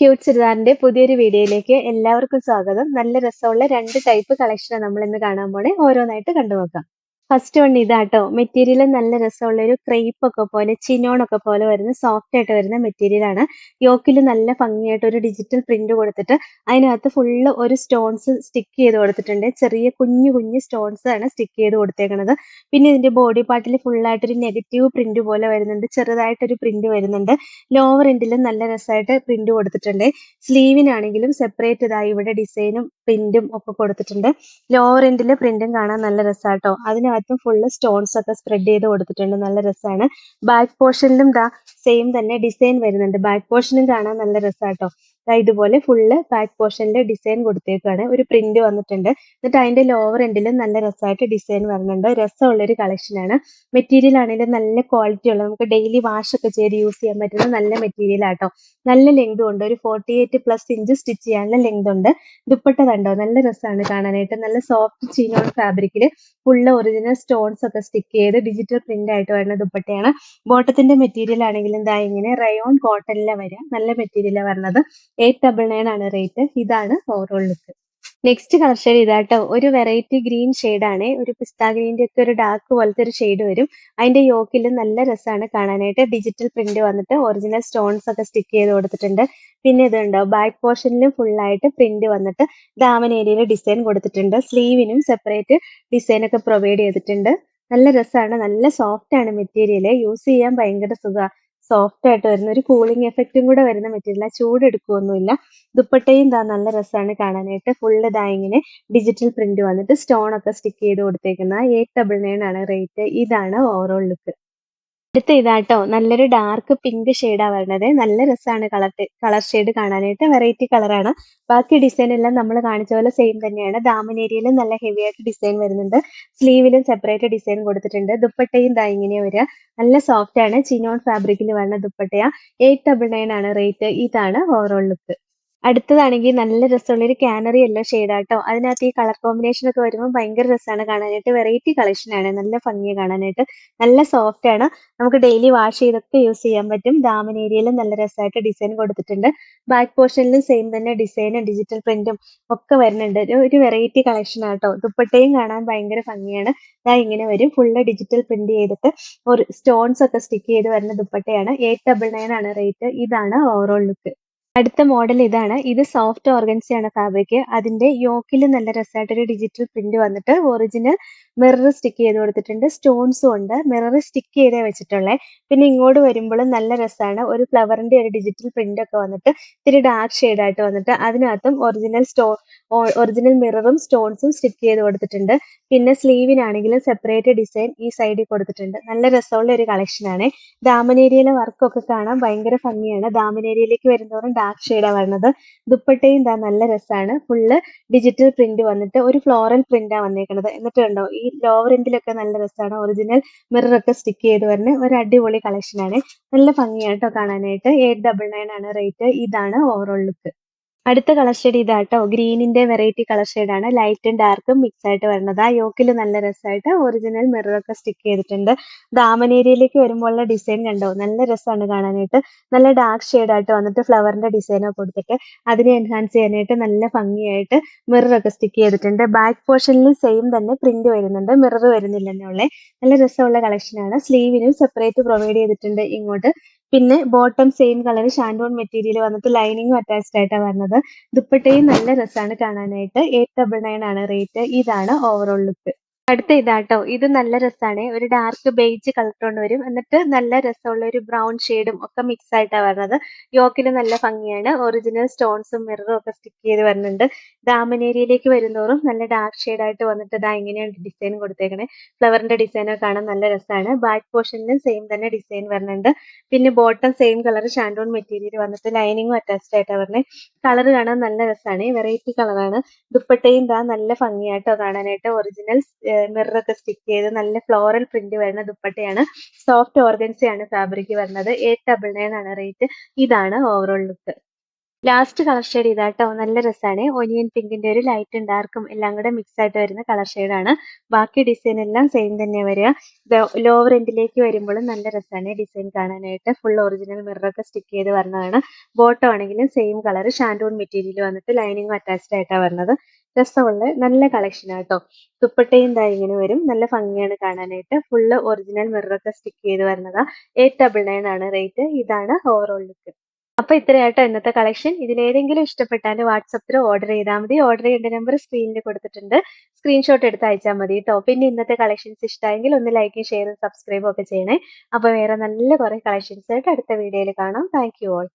Cute ചുരിദാറിന്റെ പുതിയൊരു വീഡിയോയിലേക്ക് എല്ലാവർക്കും സ്വാഗതം. നല്ല രസമുള്ള രണ്ട് ടൈപ്പ് കളക്ഷനാണ് നമ്മൾ ഇന്ന് കാണാൻ പോണേ. ഓരോന്നായിട്ട് കണ്ടുനോക്കാം. ഫസ്റ്റ് വൺ ഇതാട്ടോ. മെറ്റീരിയൽ നല്ല രസമുള്ള ഒരു ക്രേപ്പ് ഒക്കെ പോലെ ചിനോൺ ഒക്കെ പോലെ വരുന്ന സോഫ്റ്റ് ആയിട്ട് വരുന്ന മെറ്റീരിയൽ ആണ്. യോക്കിൽ നല്ല ഭംഗിയായിട്ട് ഒരു ഡിജിറ്റൽ പ്രിന്റ് കൊടുത്തിട്ട് അതിനകത്ത് ഫുള്ള് ഒരു സ്റ്റോൺസ് സ്റ്റിക്ക് ചെയ്ത് കൊടുത്തിട്ടുണ്ട്. ചെറിയ കുഞ്ഞു കുഞ്ഞു സ്റ്റോൺസ് ആണ് സ്റ്റിക്ക് ചെയ്ത് കൊടുത്തേക്കുന്നത് പിന്നെ ഇതിന്റെ ബോഡി പാർട്ടിൽ ഫുള്ളായിട്ട് ഒരു നെഗറ്റീവ് പ്രിന്റ് പോലെ വരുന്നുണ്ട്. ചെറുതായിട്ടൊരു പ്രിന്റ് വരുന്നുണ്ട്. ലോവർ എൻഡിലും നല്ല രസമായിട്ട് പ്രിന്റ് കൊടുത്തിട്ടുണ്ട്. സ്ലീവിനാണെങ്കിലും സെപ്പറേറ്റ് ഇതായി ഇവിടെ ഡിസൈനും പ്രിന്റും ഒക്കെ കൊടുത്തിട്ടുണ്ട്. ലോവർ എൻഡിൽ പ്രിന്റും കാണാൻ നല്ല രസാട്ടോ. അതിനകത്തും ഫുള്ള് സ്റ്റോൺസ് ഒക്കെ സ്പ്രെഡ് ചെയ്ത് കൊടുത്തിട്ടുണ്ട്. നല്ല രസമാണ് ബാക്ക് പോർഷനിലും ദാ സെയിം തന്നെ ഡിസൈൻ വരുന്നുണ്ട്. ബാക്ക് പോർഷനും കാണാൻ നല്ല രസാട്ടോ. ദാ ഇതുപോലെ ഫുള്ള് ബാക്ക് പോർഷനിൽ ഡിസൈൻ കൊടുത്തേക്കാണ്. ഒരു പ്രിന്റ് വന്നിട്ടുണ്ട്. എന്നിട്ട് അതിന്റെ ലോവർ എൻഡിലും നല്ല രസമായിട്ട് ഡിസൈൻ വരുന്നുണ്ട് രസമുള്ള ഒരു കളക്ഷൻ ആണ്. മെറ്റീരിയൽ ആണെങ്കിലും നല്ല ക്വാളിറ്റി ഉള്ള നമുക്ക് ഡെയിലി വാഷ് ഒക്കെ ചെയ്ത് യൂസ് ചെയ്യാൻ പറ്റുന്ന നല്ല മെറ്റീരിയൽ ആട്ടോ. നല്ല ലെങ്ത് ഉണ്ട്. ഒരു forty eight plus inch stitch ചെയ്യാനുള്ള ലെങ്ത് ഉണ്ട്. ദുപ്പട്ട കണ്ടോ? നല്ല രസമാണ് കാണാനായിട്ട്. നല്ല സോഫ്റ്റ് ചീനോൺ ഫാബ്രിക്കിൽ ഫുള്ള് ഒറിജിനൽ സ്റ്റോൺസ് ഒക്കെ സ്റ്റിക്ക് ചെയ്ത് ഡിജിറ്റൽ പ്രിന്റ് ആയിട്ട് വരുന്ന ദുപ്പട്ടയാണ്. ബോട്ടത്തിന്റെ മെറ്റീരിയൽ ആണെങ്കിലും ദാ ഇങ്ങനെ റയോൺ കോട്ടണിലെ വരിക നല്ല മെറ്റീരിയലാണ് വരുന്നത് എയ്റ്റ് ഡബിൾ നയൻ ആണ് റേറ്റ് ഇതാണ് overall look next colour shade ഇതാട്ടോ. ഒരു വെറൈറ്റി ഗ്രീൻ ആണ്. ഒരു പിസ്ത ഗ്രീന്റെ ഒക്കെ ഒരു ഡാർക്ക് പോലത്തെ ഒരു ഷെയ്ഡ് വരും. അതിന്റെ യോക്കിൽ നല്ല രസമാണ് കാണാനായിട്ട്. ഡിജിറ്റൽ പ്രിന്റ് വന്നിട്ട് ഒറിജിനൽ സ്റ്റോൺസ് ഒക്കെ സ്റ്റിക്ക് ചെയ്ത് കൊടുത്തിട്ടുണ്ട്. പിന്നെ ഇതുണ്ടോ? ബാക്ക് പോർഷനിലും ഫുൾ ആയിട്ട് പ്രിന്റ് വന്നിട്ട് ദാമൻ ഏരിയയിൽ ഡിസൈൻ കൊടുത്തിട്ടുണ്ട്. സ്ലീവിനും സെപ്പറേറ്റ് ഡിസൈൻ ഒക്കെ പ്രൊവൈഡ് ചെയ്തിട്ടുണ്ട്. നല്ല രസമാണ്. നല്ല സോഫ്റ്റ് ആണ് മെറ്റീരിയൽ യൂസ് ചെയ്യാൻ ഭയങ്കര സുഖ. സോഫ്റ്റ് ആയിട്ട് വരുന്ന ഒരു കൂളിംഗ് എഫക്റ്റും കൂടെ വരുന്ന മെറ്റീരിയൽ ചൂട് എടുക്കുവൊന്നുമില്ല ദുപ്പട്ടയും ദാ നല്ല രസമാണ് കാണാനായിട്ട്. ഫുള്ള് ദാ ഇങ്ങനെ ഡിജിറ്റൽ പ്രിന്റ് വന്നിട്ട് സ്റ്റോൺ ഒക്കെ സ്റ്റിക്ക് ചെയ്ത് കൊടുത്തേക്കുന്ന എയ്റ്റ് ഡബിൾ നയൻ ആണ് റേറ്റ് ഇതാണ് ഓവറോൾ ലുക്ക് അടുത്ത ഇതാട്ടോ നല്ലൊരു ഡാർക്ക് പിങ്ക് ഷെയ്ഡാ വരണത്. നല്ല രസമാണ് കളർ കളർ ഷെയ്ഡ് കാണാനായിട്ട്. വെറൈറ്റി കളറാണ് ബാക്കി ഡിസൈൻ എല്ലാം നമ്മൾ കാണിച്ച പോലെ സെയിം തന്നെയാണ്. ദാമൻ ഏരിയയിലും നല്ല ഹെവി ആയിട്ട് ഡിസൈൻ വരുന്നുണ്ട്. സ്ലീവിലും സെപ്പറേറ്റ് ഡിസൈൻ കൊടുത്തിട്ടുണ്ട്. ദുപ്പട്ടയും ദാ ഇങ്ങനെയാ വരിക നല്ല സോഫ്റ്റ് ആണ്. ചിനോൺ ഫാബ്രിക്കിൽ വരുന്ന ദുപ്പട്ടയാ. എയ്റ്റ് ഡബിൾ നയൻ ആണ് റേറ്റ് ഇതാണ് ഓവറോൾ ലുക്ക് അടുത്തതാണെങ്കിൽ നല്ല രസമുള്ള ഒരു കാനറി യെല്ലോ ആട്ടോ. അതിനകത്ത് ഈ കളർ കോമ്പിനേഷൻ ഒക്കെ വരുമ്പോൾ ഭയങ്കര രസമാണ് കാണാനായിട്ട്. വെറൈറ്റി കളക്ഷൻ ആണ്. നല്ല ഭംഗിയാണ് കാണാനായിട്ട്. നല്ല സോഫ്റ്റ് ആണ്. നമുക്ക് ഡെയിലി വാഷ് ചെയ്തൊക്കെ യൂസ് ചെയ്യാൻ പറ്റും. ദാമൻ ഏരിയയിലും നല്ല രസമായിട്ട് ഡിസൈൻ കൊടുത്തിട്ടുണ്ട്. ബാക്ക് പോർഷനിലും സെയിം തന്നെ ഡിസൈനും ഡിജിറ്റൽ പ്രിന്റും ഒക്കെ വരുന്നുണ്ട്. ഒരു ഒരു വെറൈറ്റി കളക്ഷൻ ആട്ടോ. ദുപ്പട്ടയും കാണാൻ ഭയങ്കര ഭംഗിയാണ്. ഞാൻ ഇങ്ങനെ വരും. ഫുള്ള് ഡിജിറ്റൽ പ്രിന്റ് ചെയ്തിട്ട് ഒരു സ്റ്റോൺസ് ഒക്കെ സ്റ്റിക്ക് ചെയ്ത് വരുന്ന ദുപ്പട്ടയാണ്. എയ്റ്റ് ഡബിൾ നയൻ ആണ് റേറ്റ് ഇതാണ് ഓവറോൾ ലുക്ക് അടുത്ത മോഡൽ ഇതാണ്. ഇത് സോഫ്റ്റ് ഓർഗൻസിയാണ് ഫാബ്രിക് അതിന്റെ യോക്കിൽ നല്ല രസമായിട്ടൊരു ഡിജിറ്റൽ പ്രിന്റ് വന്നിട്ട് ഒറിജിനൽ മിറർ സ്റ്റിക്ക് ചെയ്ത് കൊടുത്തിട്ടുണ്ട്. സ്റ്റോൺസും ഉണ്ട്. മിറർ സ്റ്റിക്ക് ചെയ്തേ വെച്ചിട്ടുള്ളത് പിന്നെ ഇങ്ങോട്ട് വരുമ്പോൾ നല്ല രസമാണ് ഒരു ഫ്ലവറിന്റെ ഒരു ഡിജിറ്റൽ പ്രിന്റ് ഒക്കെ വന്നിട്ട് ഇത്തിരി ഡാർക്ക് ആയിട്ട് വന്നിട്ട് അതിനകത്തും ഒറിജിനൽ സ്റ്റോ ഒറിജിനൽ മിററും സ്റ്റോൺസും സ്റ്റിക്ക് ചെയ്ത് കൊടുത്തിട്ടുണ്ട്. പിന്നെ സ്ലീവിനാണെങ്കിലും സെപ്പറേറ്റ് ഡിസൈൻ ഈ സൈഡിൽ കൊടുത്തിട്ടുണ്ട്. നല്ല രസമുള്ള ഒരു കളക്ഷനാണ് ദാമനേരിയയിലെ വർക്കൊക്കെ കാണാൻ ഭയങ്കര ഭംഗിയാണ്. ദാമനേരിയയിലേക്ക് വരുന്നതോറും ഡാർക്ക് ഷെയ്ഡാണ് വരുന്നത് ദുപ്പട്ടയും ദാ നല്ല രസമാണ് ഫുള്ള് ഡിജിറ്റൽ പ്രിന്റ് വന്നിട്ട് ഒരു ഫ്ലോറൽ പ്രിന്റാണ് വന്നേക്കുന്നത് എന്നിട്ട് കണ്ടോ? ഈ ലോവർ എൻഡിലൊക്കെ നല്ല രസമാണ് ഒറിജിനൽ മിറർ ഒക്കെ സ്റ്റിക്ക് ചെയ്ത് വരുന്ന ഒരു അടിപൊളി കളക്ഷൻ ആണ്. നല്ല ഭംഗിയാട്ടോ കാണാനായിട്ട്. എയ്റ്റ് ഡബിൾ നയൻ ആണ് റേറ്റ് ഇതാണ് ഓവറോൾ ലുക്ക് അടുത്ത കളർ ഷെയ്ഡ് ഇതാട്ടോ. ഗ്രീനിന്റെ വെറൈറ്റി കളർ ഷെയ്ഡ് ആണ്. ലൈറ്റും ഡാർക്കും മിക്സ് ആയിട്ട് വരുന്നത്. ആ യോക്കിൽ നല്ല രസമായിട്ട് ഒറിജിനൽ മിറർ ഒക്കെ സ്റ്റിക്ക് ചെയ്തിട്ടുണ്ട്. ദാമനേരിയയിലേക്ക് വരുമ്പോഴുള്ള ഡിസൈൻ കണ്ടോ? നല്ല രസമാണ് കാണാനായിട്ട്. നല്ല ഡാർക്ക് ഷെയ്ഡ് ആയിട്ട് വന്നിട്ട് ഫ്ലവറിന്റെ ഡിസൈനൊക്കെ കൊടുത്തിട്ട് അതിനെ എൻഹാൻസ് ചെയ്യാനായിട്ട് നല്ല ഭംഗിയായിട്ട് മിറർ ഒക്കെ സ്റ്റിക്ക് ചെയ്തിട്ടുണ്ട്. ബാക്ക് പോർഷനിൽ സെയിം തന്നെ പ്രിന്റ് വരുന്നുണ്ട്. മിറർ വരുന്നില്ല വരുന്നില്ലെന്നുള്ള നല്ല രസമുള്ള കളക്ഷനാണ് സ്ലീവിനും സെപ്പറേറ്റ് പ്രൊവൈഡ് ചെയ്തിട്ടുണ്ട് ഇങ്ങോട്ട്. പിന്നെ ബോട്ടം സെയിം കളർ ഷാൻഡോൺ മെറ്റീരിയൽ വന്നിട്ട് ലൈനിങ്ങും അറ്റാച്ച്ഡ് ആയിട്ടാണ് വരുന്നത്. ദുപ്പട്ടയും നല്ല രസമാണ് കാണാനായിട്ട്. എയ്റ്റ് ഡബിൾ നയൻ ആണ് റേറ്റ് ഇതാണ് ഓവറോൾ ലുക്ക് അടുത്ത ഇതാട്ടോ. ഇത് നല്ല രസമാണ് ഒരു ഡാർക്ക് ബേജ് കളർ ടോൺ വരും. എന്നിട്ട് നല്ല രസമുള്ള ഒരു ബ്രൗൺ ഷെയ്ഡും ഒക്കെ മിക്സ് ആയിട്ടാണ് വരുന്നത്. യോക്കിന് നല്ല ഭംഗിയാണ്. ഒറിജിനൽ സ്റ്റോൺസും മിററും ഒക്കെ സ്റ്റിക്ക് ചെയ്ത് വരുന്നുണ്ട്. ദാമനേരിയിലേക്ക് വരുന്നോറും നല്ല ഡാർക്ക് ഷെയ്ഡ് ആയിട്ട് വന്നിട്ട് ഇതാ ഇങ്ങനെയാണ് ഡിസൈൻ കൊടുത്തേക്കണേ. ഫ്ലവറിന്റെ ഡിസൈൻ ഒക്കെ കാണാൻ നല്ല രസമാണ് ബാക്ക് പോർഷനിലും സെയിം തന്നെ ഡിസൈൻ വരുന്നുണ്ട്. പിന്നെ ബോട്ടം സെയിം കളർ ഷാൻഡോൺ മെറ്റീരിയൽ വന്നിട്ട് ലൈനിങ്ങും അറ്റാച്ച്ഡ് ആയിട്ടാണ് വരുന്നത് കളർ കാണാൻ നല്ല രസമാണ് വെറൈറ്റി കളറാണ് ദുപ്പട്ടയും ഇതാ നല്ല ഭംഗിയായിട്ടോ കാണാനായിട്ട്. ഒറിജിനൽ മിറർ ഒക്കെ സ്റ്റിക്ക് ചെയ്ത് നല്ല ഫ്ലോറൽ പ്രിന്റ് വരുന്ന ദുപ്പട്ടയാണ്. സോഫ്റ്റ് ഓർഗൻസി ആണ് ഫാബ്രിക് വരുന്നത്. എയ്റ്റ് ഡബിൾ നയൻ ആണ് റേറ്റ് ഇതാണ് overall look last colour shade ഇതാട്ടോ. നല്ല രസമാണ് ഒനിയൻ പിങ്കിന്റെ ഒരു ലൈറ്റും ഡാർക്കും എല്ലാം കൂടെ മിക്സ് ആയിട്ട് വരുന്ന കളർ ആണ്. ബാക്കി ഡിസൈൻ എല്ലാം സെയിം തന്നെ വരിക. ലോവർ എൻഡിലേക്ക് വരുമ്പോഴും നല്ല രസമാണ് ഡിസൈൻ കാണാനായിട്ട്. ഫുൾ ഒറിജിനൽ മിററൊക്കെ സ്റ്റിക്ക് ചെയ്ത് വരുന്നതാണ് ബോട്ടം ആണെങ്കിലും സെയിം കളർ ഷാൻഡൂൺ മെറ്റീരിയൽ വന്നിട്ട് ലൈനിങ് അറ്റാച്ച്ഡ് ആയിട്ടാണ് വരുന്നത് രസമുള്ള നല്ല കളക്ഷൻ ആട്ടോ ദുപ്പട്ടയും ദാ ഇങ്ങനെ വരും. നല്ല ഭംഗിയാണ് കാണാനായിട്ട്. ഫുള്ള് ഒറിജിനൽ മിററൊക്കെ സ്റ്റിക്ക് ചെയ്ത് വരുന്നതാ. എയ്റ്റ് ഡബിൾ നയൻ ആണ് റേറ്റ് ഇതാണ് ഓവറോൾ ലുക്ക് അപ്പൊ ഇത്രയായിട്ടോ ഇന്നത്തെ കളക്ഷൻ ഇതിലേതെങ്കിലും ഇഷ്ടപ്പെട്ടാൽ വാട്സപ്പിൽ ഓർഡർ ചെയ്താൽ മതി. ഓർഡർ ചെയ്യേണ്ട നമ്പർ സ്ക്രീനിൽ കൊടുത്തിട്ടുണ്ട്. സ്ക്രീൻഷോട്ട് എടുത്ത് അയച്ചാൽ മതി കേട്ടോ പിന്നെ ഇന്നത്തെ കളക്ഷൻസ് ഇഷ്ടമായെങ്കിൽ ഒന്ന് ലൈക്കും ഷെയറും സബ്സ്ക്രൈബും ഒക്കെ ചെയ്യണേ. അപ്പൊ വേറെ നല്ല കുറെ കളക്ഷൻസ് ആയിട്ട് അടുത്ത വീഡിയോയിൽ കാണാം. Thank you all